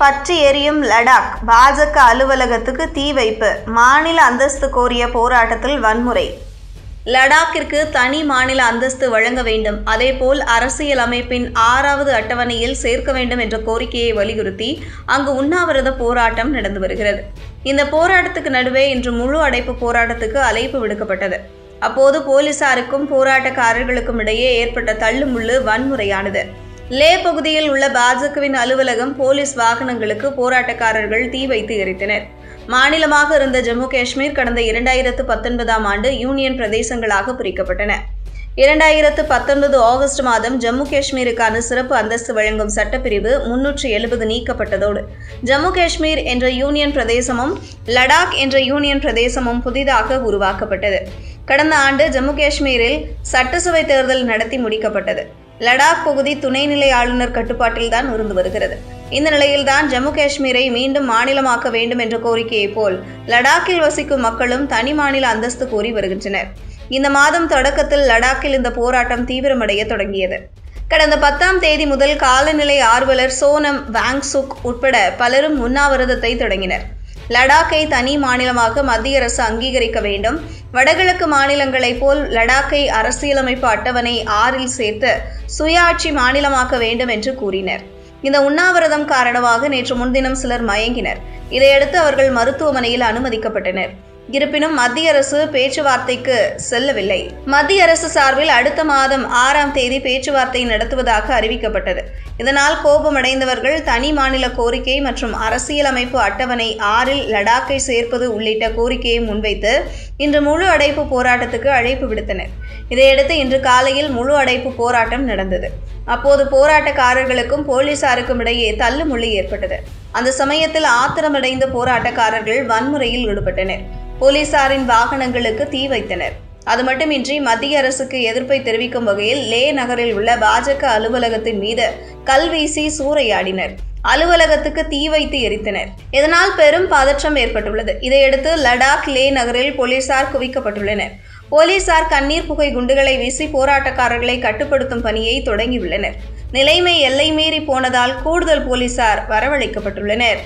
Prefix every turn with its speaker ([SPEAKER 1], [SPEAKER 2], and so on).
[SPEAKER 1] பற்றி எரியும் லடாக் பாஜக அலுவலகத்துக்கு தீ வைப்பு மாநில அந்தஸ்து கோரிய போராட்டத்தில் வன்முறை. லடாக்கிற்கு தனி மாநில அந்தஸ்து வழங்க வேண்டும். அதேபோல் அரசியல் அமைப்பின் ஆறாவது அட்டவணையில் சேர்க்க வேண்டும் என்ற கோரிக்கையை வலியுறுத்தி அங்கு உண்ணாவிரத போராட்டம் நடந்து வருகிறது. இந்த போராட்டத்துக்கு நடுவே இன்று முழு அடைப்பு போராட்டத்துக்கு அழைப்பு விடுக்கப்பட்டது. அப்போது போலீசாருக்கும் போராட்டக்காரர்களுக்கும் இடையே ஏற்பட்ட தள்ளுமுள்ளு வன்முறையானது. லே பகுதியில் உள்ள பாஜகவின் அலுவலகம் போலீஸ் வாகனங்களுக்கு போராட்டக்காரர்கள் தீ வைத்து எரித்தனர். மாநிலமாக இருந்த ஜம்மு காஷ்மீர் கடந்த இரண்டாயிரத்து பத்தொன்பதாம் ஆண்டு யூனியன் பிரதேசங்களாக பிரிக்கப்பட்டன. இரண்டாயிரத்து பத்தொன்பது ஆகஸ்ட் மாதம் ஜம்மு காஷ்மீருக்கான சிறப்பு அந்தஸ்து வழங்கும் சட்டப்பிரிவு முன்னூற்று எழுபது நீக்கப்பட்டதோடு ஜம்மு காஷ்மீர் என்ற யூனியன் பிரதேசமும் லடாக் என்ற யூனியன் பிரதேசமும் புதிதாக உருவாக்கப்பட்டது. கடந்த ஆண்டு ஜம்மு காஷ்மீரில் சட்டசபை தேர்தல் நடத்தி முடிக்கப்பட்டது. லடாக் பகுதி துணைநிலை ஆளுநர் கட்டுப்பாட்டில்தான் இருந்து வருகிறது. இந்த நிலையில்தான் ஜம்மு காஷ்மீரை மீண்டும் மாநிலமாக்க வேண்டும் என்ற கோரிக்கையைப் போல் லடாக்கில் வசிக்கும் மக்களும் தனி மாநில அந்தஸ்து கோரி வருகின்றனர். இந்த மாதம் தொடக்கத்தில் லடாக்கில் இந்த போராட்டம் தீவிரமடைய தொடங்கியது. கடந்த பத்தாம் தேதி முதல் காலநிலை ஆர்வலர் சோனம் வாங்சுக் உட்பட பலரும் உண்ணாவிரதத்தை தொடங்கினர். லடாக்கை தனி மாநிலமாக மத்திய அரசு அங்கீகரிக்க வேண்டும். வடகிழக்கு மாநிலங்களைப் போல் லடாக்கை அரசியலமைப்பு அட்டவணை ஆறில் சேர்த்து சுயாட்சி மாநிலமாக்க வேண்டும் என்று கூறினர். இந்த உண்ணாவிரதம் காரணமாக நேற்று முன்தினம் சிலர் மயங்கினர். இதையடுத்து அவர்கள் மருத்துவமனையில் அனுமதிக்கப்பட்டனர். இருப்பினும் மத்திய அரசு பேச்சுவார்த்தைக்கு செல்லவில்லை. மத்திய அரசு சார்பில் அடுத்த மாதம் ஆறாம் தேதி பேச்சுவார்த்தை நடத்துவதாக அறிவிக்கப்பட்டது. இதனால் கோபமடைந்தவர்கள் தனி மாநில கோரிக்கை மற்றும் அரசியலமைப்பு அட்டவணை ஆறில் லடாக்கை சேர்ப்பது உள்ளிட்ட கோரிக்கையை முன்வைத்து இன்று முழு அடைப்பு போராட்டத்துக்கு அழைப்பு விடுத்தனர். இதையடுத்து இன்று காலையில் முழு அடைப்பு போராட்டம் நடந்தது. அப்போது போராட்டக்காரர்களுக்கும் போலீசாருக்கும் இடையே தள்ளுமுள்ளி ஏற்பட்டது. அந்த சமயத்தில் ஆத்திரமடைந்த போராட்டக்காரர்கள் வன்முறையில் ஈடுபட்டனர். போலீசாரின் வாகனங்களுக்கு தீ வைத்தனர். அது மட்டுமின்றி மத்திய அரசுக்கு எதிர்ப்பை தெரிவிக்கும் வகையில் லே நகரில் உள்ள பாஜக அலுவலகத்தின் மீது கல்வீசி சூறையாடினர். அலுவலகத்துக்கு தீ வைத்து எரித்தனர். இதனால் பெரும் பதற்றம் ஏற்பட்டுள்ளது. இதையடுத்து லடாக் லே நகரில் போலீசார் குவிக்கப்பட்டுள்ளனர். போலீசார் கண்ணீர் புகை குண்டுகளை வீசி போராட்டக்காரர்களை கட்டுப்படுத்தும் பணியை தொடங்கியுள்ளனர். நிலைமை எல்லை மீறி போனதால் கூடுதல் போலீசார் வரவழைக்கப்பட்டுள்ளனர்.